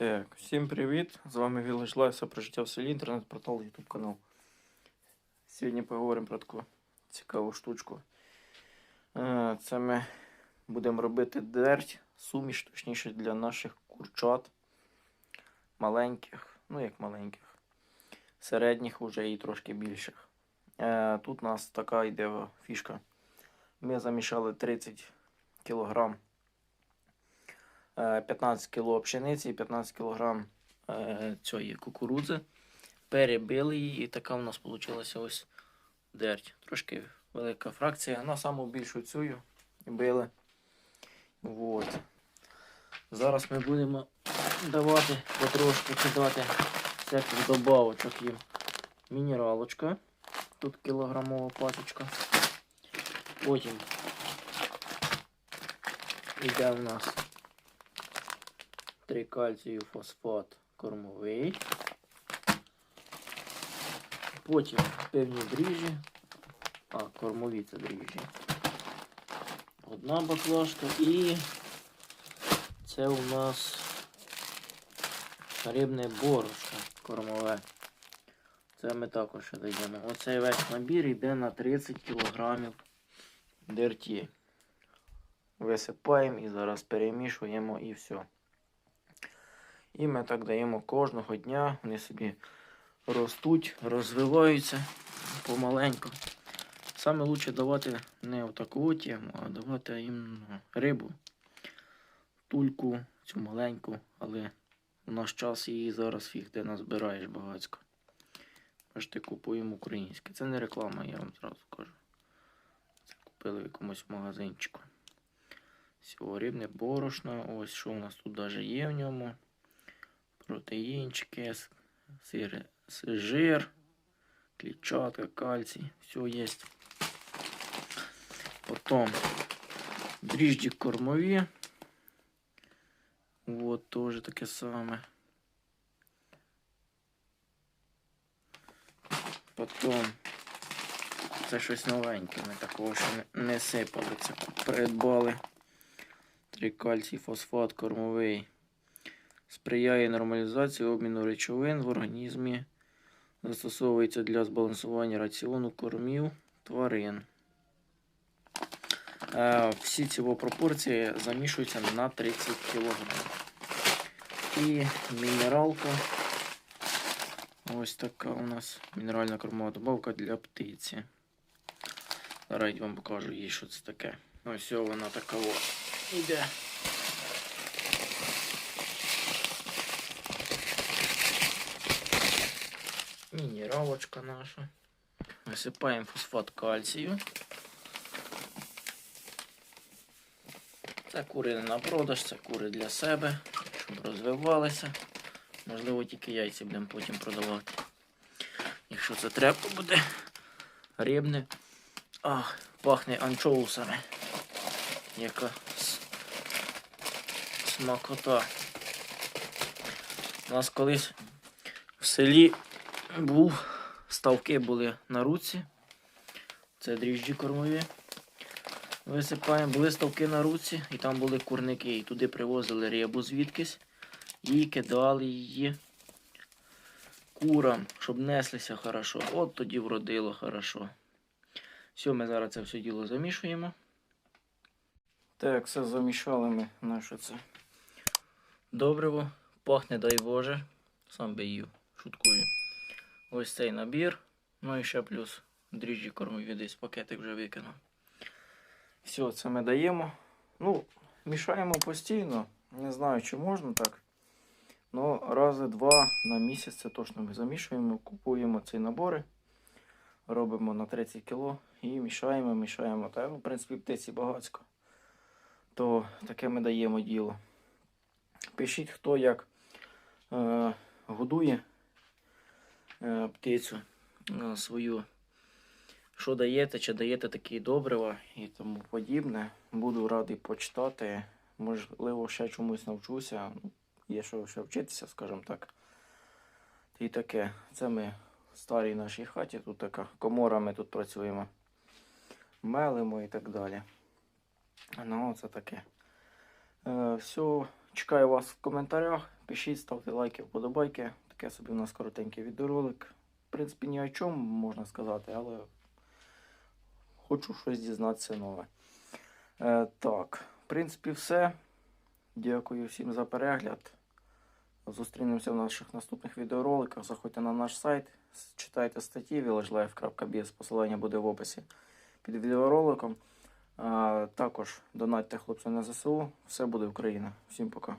Так, всім привіт! З вами Village Life, про життя в селі, інтернет-портал, YouTube канал. Сьогодні поговоримо про таку цікаву штучку. Е, Це ми будемо робити дерть, суміш, точніше, для наших курчат. Маленьких, ну як маленьких, середніх уже і трошки більших. Е, Тут у нас така йде фішка. Ми замішали 30 кілограм 15 кг пшениці і 15 кг е, цієї кукурудзи. Перебили її, і така у нас вийшла ось дерть. Трошки велика фракція. На саму більшу цю били. Вот. Зараз ми будемо давати потрошку кидати всяких добавочок їм. Мінералочка. Тут кілограмова пачечка. Потім йде у нас трикальцію фосфат кормовий. Потім певні дріжджі. А, кормові це дріжджі. Одна баклажка і це у нас рибне борошно кормове. Це ми також даємо. Оцей весь набір йде на 30 кг дерті. Висипаємо і зараз перемішуємо і все. І ми так даємо кожного дня. Вони собі ростуть, розвиваються помаленьку. Саме краще давати не отаку тему, а давати їм рибу, тульку, цю маленьку, але в наш час її зараз фіг де назбираєш багацько. Бачите, купуємо українське. Це не реклама, я вам зразу кажу. Це купили в якомусь магазинчику. Всього рибне борошно. Ось що у нас тут навіть є в ньому протеїнчики, с- сир, жир, клетчатка, кальций, все есть. Потом дріжджі кормові. Вот тоже таке саме. Потом це щось новеньке, ми такого ще не, не сипали. Це придбали. Трикальцій, фосфат кормовий сприяє нормалізації обміну речовин в організмі, застосовується для збалансування раціону кормів тварин. Е, Всі ці пропорції замішуються на 30 кг. І мінералка. Ось така у нас мінеральна кормова добавка для птиці. Зараз я вам покажу їй, що це таке. Ось вона така о, йде. Мінералочка наша. Висипаємо фосфат кальцію. Це кури не на продаж, це кури для себе, щоб розвивалися. Можливо, тільки яйця будемо потім продавати. Якщо це треба буде рибне. А, пахне анчоусами. Яка смакота. У нас колись в селі був, ставки були на руці. Це дріжджі кормові. Висипаємо, були ставки на руці, і там були курники. І туди привозили рибу звідкись і кидали її курам, щоб неслися хорошо. От тоді вродило хорошо. Все, ми зараз це все діло замішуємо. Так, все замішали ми наше це добриво. Пахне, дай Боже. Сам би їв, шуткую. Ось цей набір. Ну і ще плюс дріжджі кормові десь пакетик вже викинув. Все, це ми даємо. Ну, мішаємо постійно. Не знаю, чи можна так. Ну, рази два на місяць це точно ми замішуємо, купуємо ці набори, робимо на 30 кг і мішаємо, мішаємо. Та, ну, в принципі, птиці багацько. То таке ми даємо діло. Пишіть, хто як е, годує птицю е, свою. Що даєте, чи даєте такі добрива і тому подібне. Буду радий почитати. Можливо, ще чомусь навчуся. Є що ще вчитися, скажімо так. І таке. Це ми в старій нашій хаті. Тут така комора, ми тут працюємо. Мелимо і так далі. Ну, це таке. Е, все, чекаю вас в коментарях. Пишіть, ставте лайки, вподобайки. Таке собі у нас коротенький відеоролик. В принципі, ні о чому можна сказати, але хочу щось дізнатися нове. Е, так, в принципі, все. Дякую всім за перегляд. Зустрінемося в наших наступних відеороликах. Заходьте на наш сайт, читайте статті villagelife.biz, посилання буде в описі під відеороликом. Також донатьте хлопцям на ЗСУ. Все буде Україна. Всім пока.